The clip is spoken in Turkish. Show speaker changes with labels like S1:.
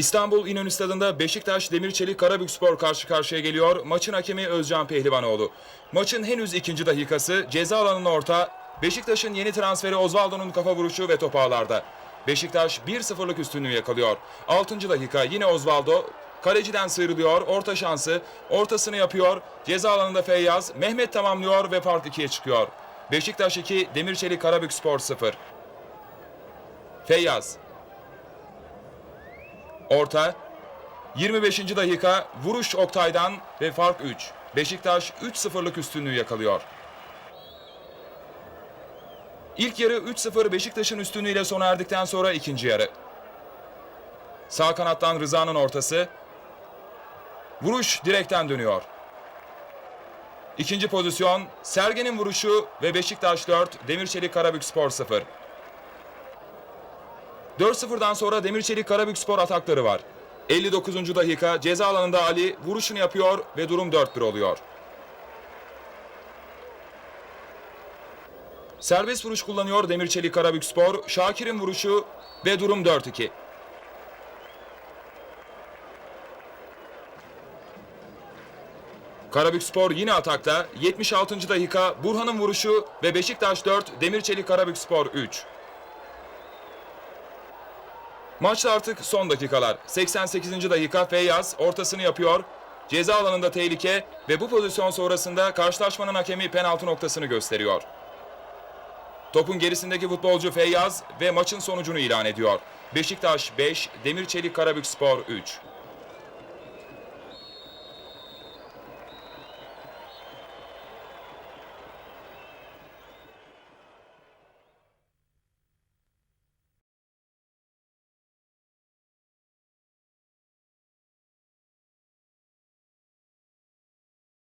S1: İstanbul İnönü Stadı'nda Beşiktaş Demirçelik Karabükspor karşı karşıya geliyor. Maçın hakemi Özcan Pehlivanoğlu. Maçın henüz ikinci dakikası ceza alanının orta. Beşiktaş'ın yeni transferi Osvaldo'nun kafa vuruşu ve top ağlarda. Beşiktaş 1-0'lık üstünlüğü yakalıyor. 6. dakika yine Osvaldo kaleciden sıyrılıyor. Orta şansı. Ortasını yapıyor. Ceza alanında Feyyaz. Mehmet tamamlıyor ve fark 2'ye çıkıyor. Beşiktaş 2, Demirçelik Karabükspor 0. Feyyaz. Orta. 25. dakika vuruş Oktay'dan ve fark 3. Beşiktaş 3-0'lık üstünlüğü yakalıyor. İlk yarı 3-0 Beşiktaş'ın üstünlüğüyle sona erdikten sonra ikinci yarı. Sağ kanattan Rıza'nın ortası. Vuruş direkten dönüyor. İkinci pozisyon Sergen'in vuruşu ve Beşiktaş 4, Demirçelik Karabükspor 0. 4-0'dan sonra Demirçelik Karabükspor atakları var. 59. dakika ceza alanında Ali vuruşunu yapıyor ve durum 4-1 oluyor. Serbest vuruş kullanıyor Demirçelik Karabükspor. Şakir'in vuruşu ve durum 4-2. Karabükspor yine atakta. 76. dakika Burhan'ın vuruşu ve Beşiktaş 4, Demirçelik Karabükspor 3. Maçta artık son dakikalar. 88. dakika Feyyaz ortasını yapıyor. Ceza alanında tehlike ve bu pozisyon sonrasında karşılaşmanın hakemi penaltı noktasını gösteriyor. Topun gerisindeki futbolcu Feyyaz ve maçın sonucunu ilan ediyor. Beşiktaş 5, Demirçelik Karabükspor 3.